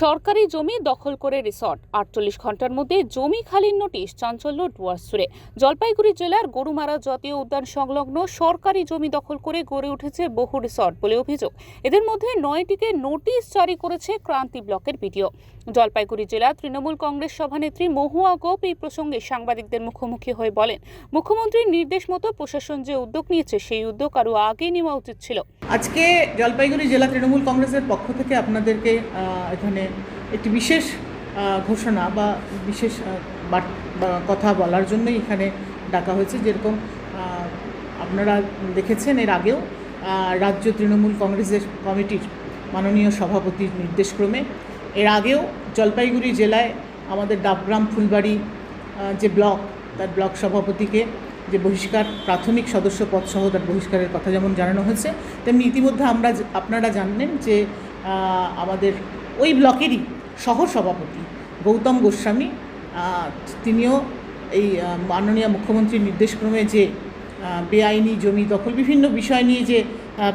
সরকারি জমি দখল করে রিসর্ট। আটচল্লিশ ঘণ্টার মধ্যে জমি খালির নোটিশ চাঞ্চল্য ডুয়ার্সুরে জলপাইগুড়ি জেলার গরুমারা জাতীয় উদ্যান সংলগ্ন সরকারি জমি দখল করে গড়ে উঠেছে বহু রিসর্ট বলে অভিযোগ। এদের মধ্যে নয়টিকে নোটিশ জারি করেছে ক্রান্তি ব্লকের ভিডিও জলপাইগুড়ি জেলা তৃণমূল কংগ্রেস সভানেত্রী মহুয়া গোপ এই প্রসঙ্গে সাংবাদিকদের মুখোমুখি হয়ে বলেন মুখ্যমন্ত্রীর নির্দেশ মতো প্রশাসন যে উদ্যোগ নিয়েছে সেই উদ্যোগ আরও আগে নেওয়া উচিত ছিল। আজকে জলপাইগুড়ি জেলা তৃণমূল কংগ্রেসের পক্ষ থেকে আপনাদেরকে আহ, এখানে একটি বিশেষ ঘোষণা বা বিশেষ কথা বলার জন্যই এখানে ডাকা হয়েছে। যেরকম আপনারা দেখেছেন এর আগেও রাজ্য তৃণমূল কংগ্রেসের কমিটির মাননীয় সভাপতির নির্দেশক্রমে। এর আগেও জলপাইগুড়ি জেলায় আমাদের ডাবগ্রাম ফুলবাড়ি যে ব্লক, তার ব্লক সভাপতিকে যে বহিষ্কার, প্রাথমিক সদস্য পদ সহ তার বহিষ্কারের কথা যেমন জানানো হয়েছে, তেমনি ইতিমধ্যে আমরা আপনারা জানলেন যে আমাদের ওই ব্লকেরই সহ সভাপতি গৌতম গোস্বামী। তিনিও এই মাননীয় মুখ্যমন্ত্রীর নির্দেশক্রমে যে বেআইনি জমি দখল বিভিন্ন বিষয় নিয়ে যে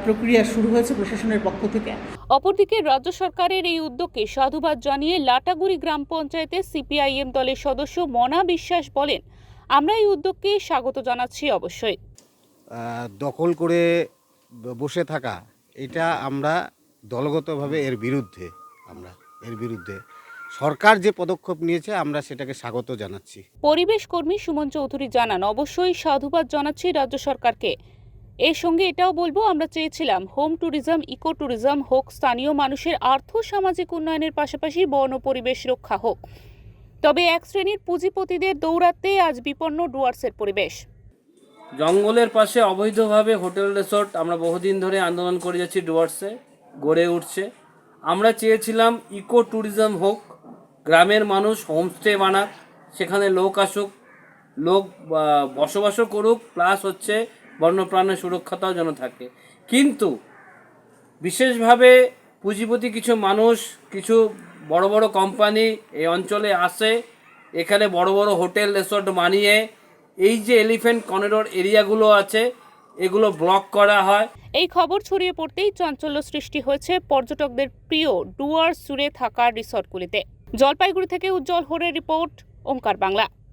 প্রক্রিয়া শুরু হয়েছে প্রশাসনের পক্ষ থেকে। অপরদিকে রাজ্য সরকারের এই উদ্যোগকে সাধুবাদ জানিয়ে লাটাগুড়ি গ্রাম পঞ্চায়েতের সিপিআইএম দলের সদস্য মনা বিশ্বাস বলেন আমরা এই উদ্যোগকে স্বাগত জানাচ্ছি অবশ্যই। দখল করে বসে থাকা এটা আমরা দলগতভাবে এর বিরুদ্ধে। আমরা এর বিরুদ্ধে। সরকার যে পদক্ষেপ নিয়েছে আমরা সেটাকে স্বাগত জানাচ্ছি। পরিবেশ কর্মী সুমন চৌধুরী জানান অবশ্যই সাধুবাদ জানাচ্ছি রাজ্য সরকারকে। এর সঙ্গে এটাও বলব আমরা চেয়েছিলাম হোম ট্যুরিজম ইকো ট্যুরিজম হোক স্থানীয় মানুষের আর্থ সামাজিক উন্নয়নের পাশাপাশি বন ও পরিবেশ রক্ষা হোক। তবে এক শ্রেণির পুঁজিপতিদের দৌড়াতে আজ বিপন্ন ডুয়ার্সের পরিবেশ। জঙ্গলের পাশে অবৈধভাবে হোটেল রিসোর্ট আমরা বহুদিন ধরে আন্দোলন করে যাচ্ছি ডুয়ার্সে গড়ে উঠছে। আমরা চেয়েছিলাম ইকো ট্যুরিজম হোক, গ্রামের মানুষ হোমস্টে বানাক, সেখানে লোক আসুক, লোক বসবাসও করুক প্লাস হচ্ছে বন্যপ্রাণের সুরক্ষাটাও যেন থাকে। কিন্তু বিশেষভাবে পুঁজিপতি কিছু মানুষ, কিছু বড় বড় কোম্পানি এই অঞ্চলে আসে, এখানে বড় বড় হোটেল রিসোর্ট বানিয়ে, এই যে এলিফ্যান্ট করিডোর এরিয়াগুলো আছে, এগুলো ব্লক করা হয়। এই খবর ছড়িয়ে পড়তেই চাঞ্চল্য সৃষ্টি হয়েছে পর্যটকদের প্রিয় ডুয়ার্স জুড়ে থাকা রিসর্টগুলিতে। জলপাইগুড়ি থেকে উজ্জ্বল হোরের রিপোর্ট ওঙ্কার বাংলা।